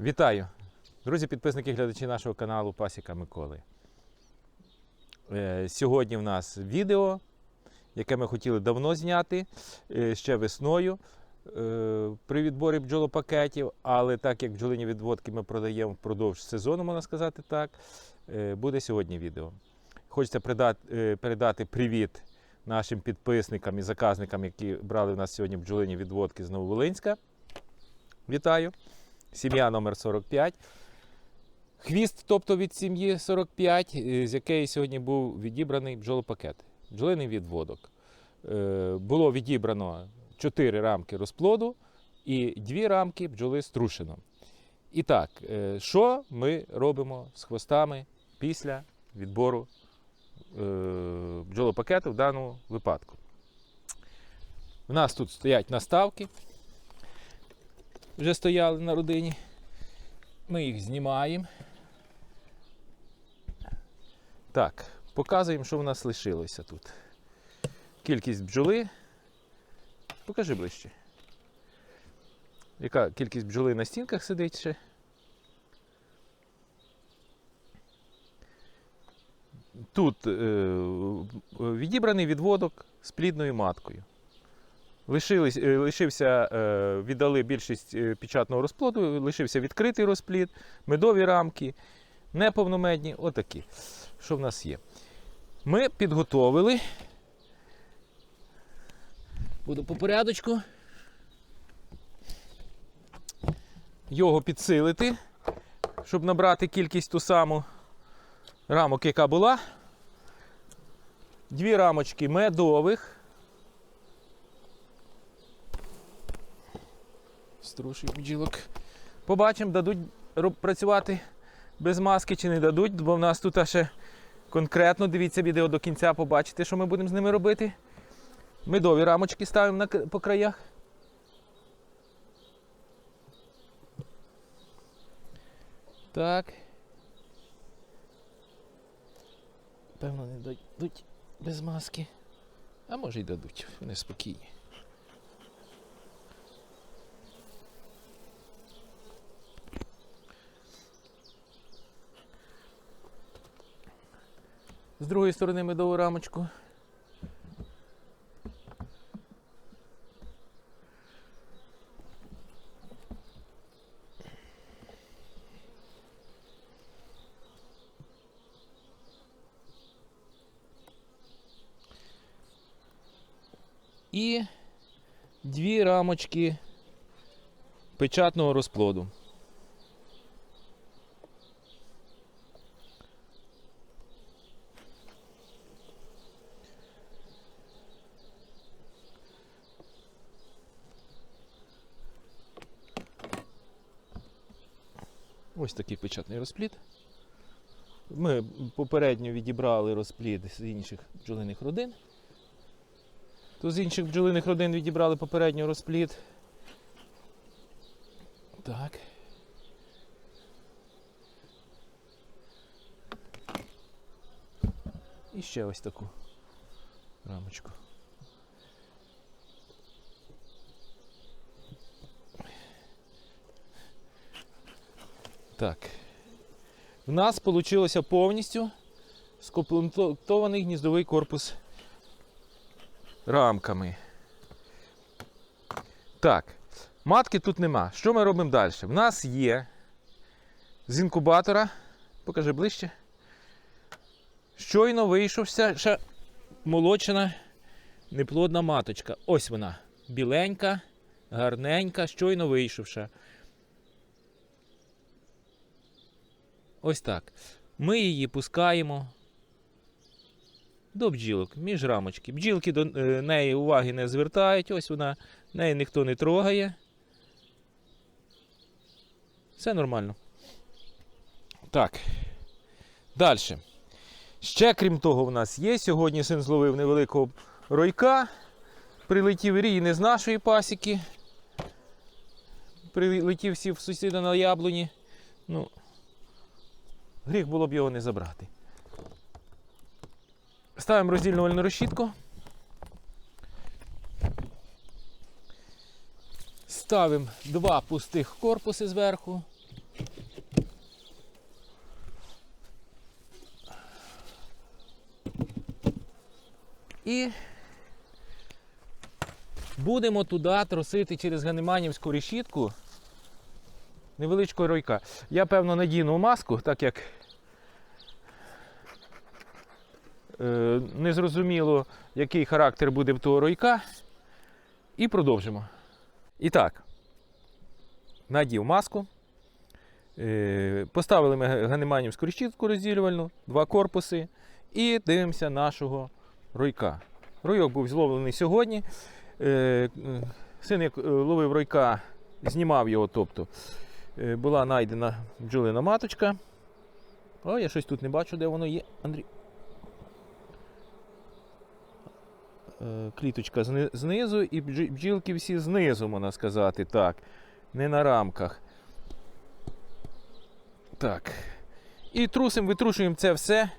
Вітаю! Друзі, підписники глядачі нашого каналу Пасіка Миколи. Е, Сьогодні в нас відео, яке ми хотіли давно зняти е, ще весною е, при відборі бджолопакетів, але так як бджолині відводки ми продаємо впродовж сезону, можна сказати так, буде сьогодні відео. Хочеться придати, е, передати привіт нашим підписникам і заказникам, які брали в нас сьогодні бджолині відводки з Нововолинська. Вітаю! Сім'я номер 45. Хвіст, тобто від сім'ї 45, е, з якої сьогодні був відібраний бджолопакет. Бджолиний відводок. Е, Було відібрано 4 рамки розплоду і 2 рамки бджоли струшено. І так, е, що ми робимо з хвостами після відбору бджолопакету в даному випадку? У нас тут стоять наставки вже стояли на родині. Ми їх знімаємо. Так, показуємо, що в нас лишилося тут. Кількість бджоли. Покажи ближче. Яка кількість бджоли на стінках сидить ще? Тут е, відібраний відводок з плідною маткою. Е, лишився, е, віддали більшість е, печатного розплоду, лишився відкритий розплід, медові рамки, неповномедні, отакі. Що в нас є? Ми підготовили. Буду по порядочку. Його підсилити, щоб набрати кількість ту саму рамок, яка була. Дві рамочки медових. Струший бджілок. Побачимо, дадуть працювати без маски чи не дадуть, бо в нас тут ще конкретно дивіться відео до кінця, побачите, що ми будемо з ними робити. Медові рамочки ставимо на, по краях. Так. Певно, не дадуть без маски. А може й дадуть, вони спокійні. З другої сторони медову рамочку. І дві рамочки печатного розплоду. Ось такий печатний розплід. Ми попередньо відібрали розплід з інших бджолиних родин. То з інших бджолиних родин відібрали попередньо розплід. Так. І ще ось таку рамочку. Так. В нас вийшло повністю скомплектований гніздовий корпус рамками. Так, матки тут нема. Що ми робимо далі? В нас є з інкубатора, покажи ближче. Щойно вийшовся ще молочена неплодна маточка. Ось вона. Біленька, гарненька, щойно вийшовша. Ось так. Ми її пускаємо до бджілок, між рамочки. Бджілки до е, неї уваги не звертають, ось вона, неї ніхто не трогає. Все нормально. Так. Далі. Ще крім того, в нас є. Сьогодні син зловив невеликого ройка. Прилетів рій не з нашої пасіки. Прилетів сів сусіда на яблуні. Ну, Гріх було б його не забрати. Ставимо роздільну решітку. Ставимо два пустих корпуси зверху. І будемо туди тросити через Ганиманівську решітку невеличкого ройка. Я, певно, надіну маску, так як е, незрозуміло, який характер буде в того ройка. І продовжимо. І так, надів маску. Е, Поставили ми ганиманівську решітку розділювальну, два корпуси. І дивимося нашого ройка. Ройок був зловлений сьогодні. Е, Син, як е, ловив ройка, знімав його, тобто була знайдена бджолина маточка. О, я щось тут не бачу, де воно є, Андрій. Е, Кліточка знизу і бджілки всі знизу, можна сказати, так. Не на рамках. Так. І трусимо, витрушуємо це все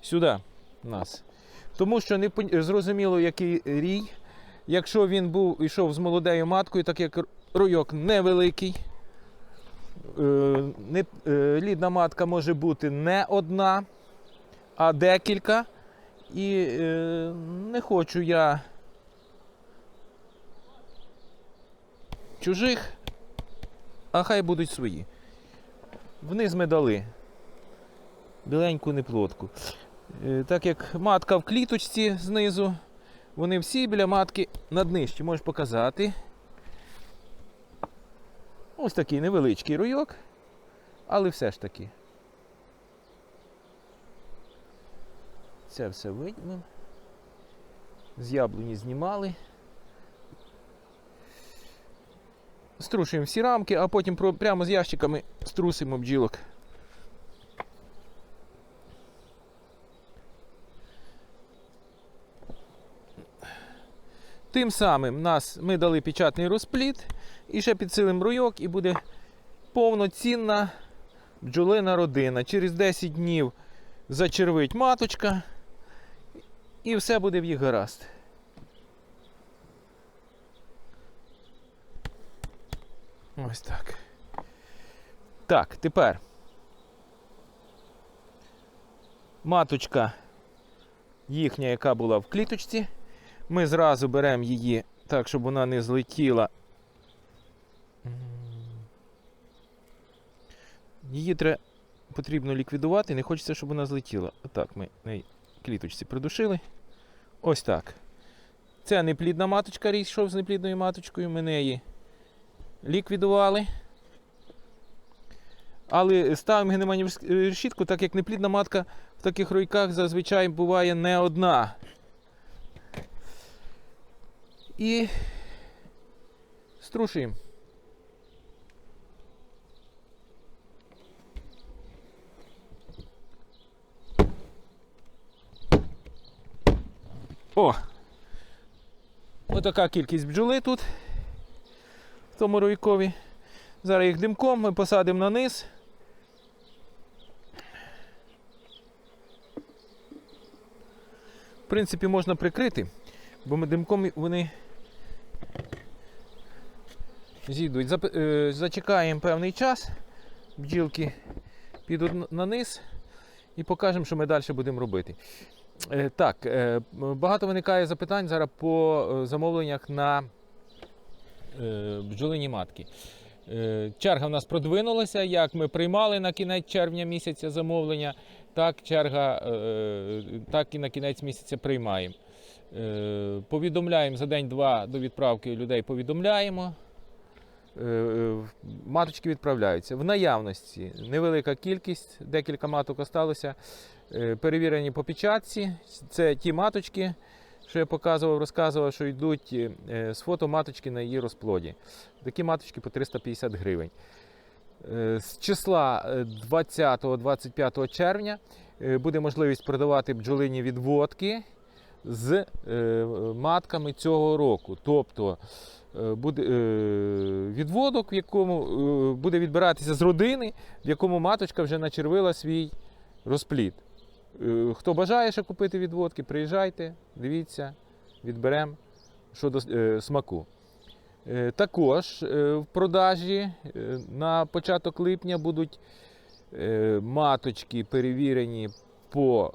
сюди нас. Тому що не зрозуміло, який рій. Якщо він був йшов з молодею маткою, так як ройок невеликий. Е, е, лідна матка може бути не одна, а декілька. І е, не хочу я чужих, а хай будуть свої. Вниз ми дали біленьку неплотку. Е, Так як матка в кліточці знизу, вони всі біля матки на днищі. Можеш показати. Ось такий невеличкий руйок, але все ж таки. Це все видно. З яблуні знімали. Струшуємо всі рамки, а потім прямо з ящиками струсимо бджілок. Тим самим нас, ми дали печатний розпліт і ще підсилимо руйок і буде повноцінна бджолина родина. Через 10 днів зачервить маточка і все буде в їх гаразд. Ось так. Так, тепер. Маточка їхня, яка була в кліточці. Ми зразу беремо її так, щоб вона не злетіла. Її треба потрібно ліквідувати, не хочеться, щоб вона злетіла. Отак ми на її кліточці придушили. Ось так. Це неплідна маточка, ріс з неплідною маточкою. Ми неї ліквідували. Але ставимо генеманівську решітку, так як неплідна матка в таких ройках зазвичай буває не одна. І струшуємо. О! Отака кількість бджоли тут, в тому ройкові. Зараз їх димком ми посадимо на низ. В принципі, можна прикрити, бо ми димком вони зійдуть. Е, Зачекаємо певний час, бджілки підуть на низ і покажемо, що ми далі будемо робити. Е, Так, е, багато виникає запитань зараз по замовленнях на бджолині матки. Черга в нас продвинулася. Як ми приймали на кінець червня місяця замовлення, так черга, так і на кінець місяця приймаємо. Повідомляємо за день-два до відправки людей. Повідомляємо. Е, е, Маточки відправляються. В наявності невелика кількість, декілька маток осталося. Е, Перевірені по печатці. Це ті маточки, що я показував, розказував, що йдуть з фото маточки на її розплоді. Такі маточки по 350 гривень. З числа е, 20-25 червня буде можливість продавати бджолині відводки з е, матками цього року. Тобто е, буде е, відводок, в якому буде відбиратися з родини, в якому маточка вже начервила свій розплід. Хто бажає ще купити відводки, приїжджайте, дивіться, відберемо щодо смаку. Також в продажі на початок липня будуть маточки перевірені по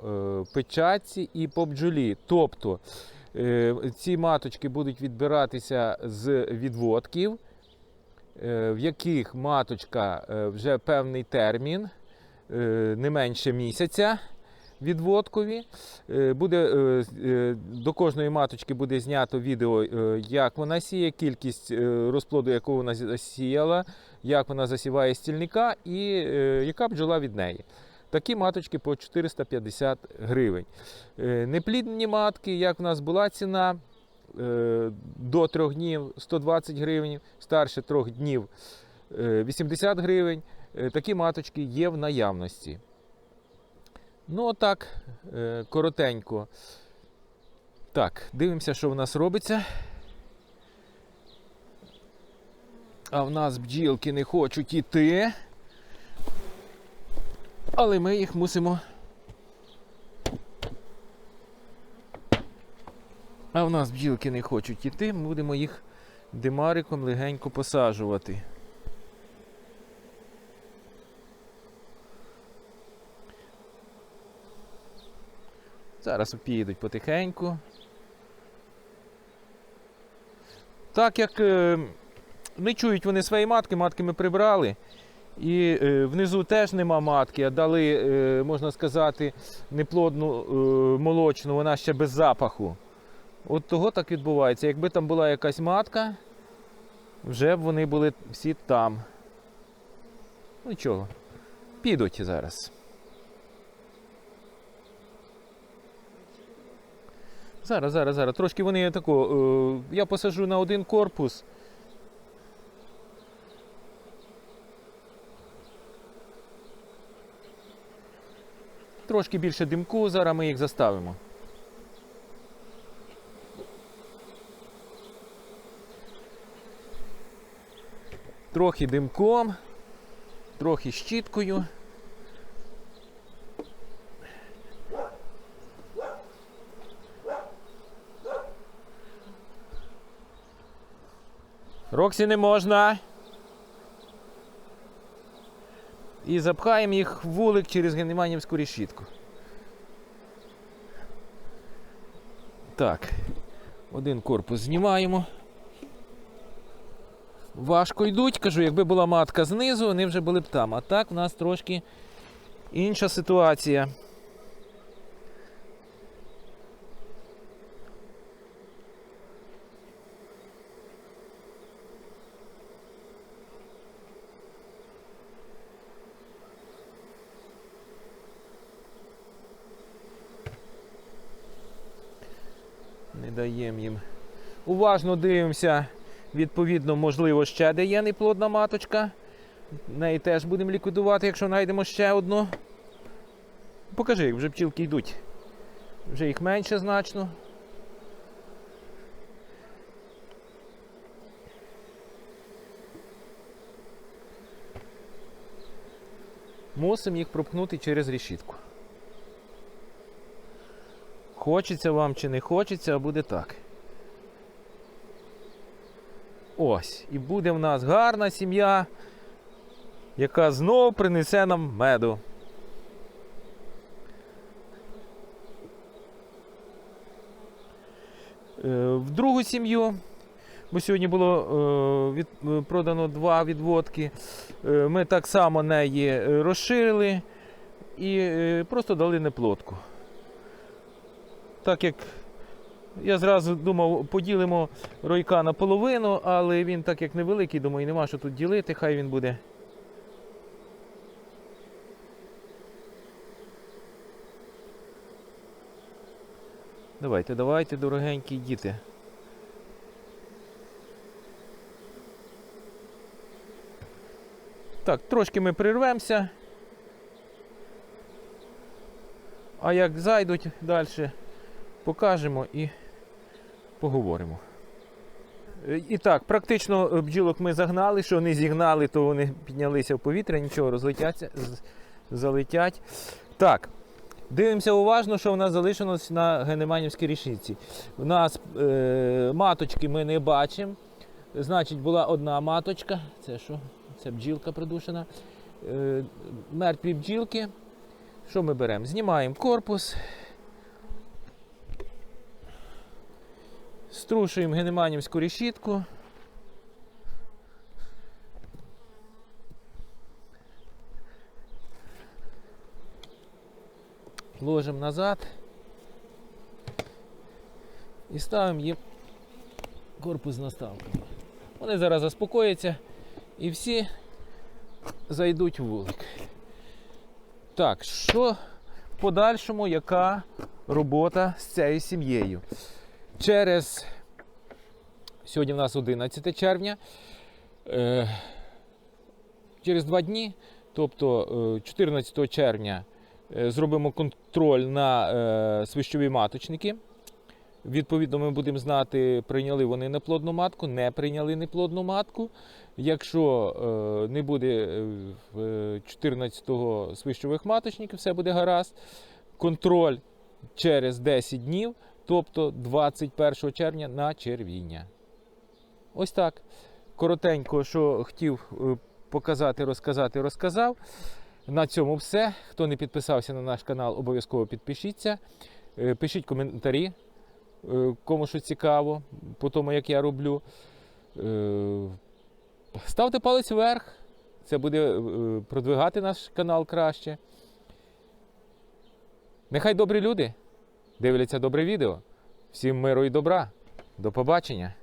е, печатці і по бджолі. Тобто Е, Ці маточки будуть відбиратися з відводків, е, в яких маточка вже певний термін, не менше місяця відводкові. Буде, до кожної маточки буде знято відео, як вона сіє, кількість розплоду, яку вона засіяла, як вона засіває стільника і яка бджола від неї. Такі маточки по 450 гривень. Е, Неплідні матки, як в нас була ціна, е, до 3 днів 120 гривень, старше 3 днів е, 80 гривень. Е, Такі маточки є в наявності. Ну, отак, коротенько. Так, дивимося, що в нас робиться. А в нас бджілки не хочуть іти. Але ми їх мусимо. А в нас бджілки не хочуть іти, ми будемо їх димариком легенько посаджувати. Зараз підуть потихеньку. Так як е, не чують вони свої матки, матки ми прибрали. І е, внизу теж нема матки, а дали, е, можна сказати, неплодну е, молочну, вона ще без запаху. От того так відбувається. Якби там була якась матка, вже б вони були всі там. Ну нічого, підуть зараз. Зараз, зараз, зараз. Трошки вони тако. Я посажу на один корпус. Трошки більше димку, зараз ми їх заставимо. Трохи димком, трохи щіткою. Роксі не можна. І запхаємо їх в вулик через генеманівську решітку. Так, один корпус знімаємо. Важко йдуть, кажу, якби була матка знизу, вони вже були б там. А так в нас трошки інша ситуація. Даємо їм. Уважно дивимося. Відповідно, можливо, ще де є неплодна маточка. Неї теж будемо ліквідувати, якщо знайдемо ще одну. Покажи, вже пчілки йдуть. Вже їх менше значно. Мусимо їх пропхнути через решітку. Хочеться вам чи не хочеться, а буде так. Ось. І буде в нас гарна сім'я, яка знов принесе нам меду. Е, В другу сім'ю, бо сьогодні було е, від, е, продано два відводки. Ми так само неї розширили і просто дали неплодку. Так як я зразу думав, поділимо ройка на половину, але він так як невеликий, думаю, нема що тут ділити, хай він буде. Давайте, давайте, дорогенькі діти. Так, трошки ми прирвемося. А як зайдуть далі, покажемо і поговоримо. Е, І так, практично е, бджілок ми загнали, що не зігнали, то вони піднялися в повітря, нічого, розлетяться, залетять. Так, дивимося уважно, що в нас залишилось на Генеманівській річниці. У нас е, маточки ми не бачимо. Значить, була одна маточка. Це що? Це бджілка придушена. Е, мертві бджілки. Що ми беремо? Знімаємо корпус. Струшуємо генеманівську решітку. Ложимо назад і ставимо їм корпус наставками. Вони зараз заспокояться і всі зайдуть в вулик. Так, що в подальшому, яка робота з цією сім'єю? Через сьогодні в нас 11 червня. Е, через два дні, тобто е, 14 червня, е, зробимо контроль на е, свищові маточники. Відповідно, ми будемо знати, прийняли вони неплодну матку, не прийняли неплодну матку. Якщо е, не буде е, 14-го свищових маточників, все буде гаразд. Контроль через 10 днів, тобто 21 червня на червіння. Ось так. Коротенько, що хотів е, показати, розказати, розказав. На цьому все. Хто не підписався на наш канал, обов'язково підпишіться. Е, Пишіть коментарі, е, кому що цікаво, по тому, як я роблю. Ставте палець вверх. Це буде продвигати наш канал краще. Нехай добрі люди дивляться добре відео. Всім миру і добра. До побачення!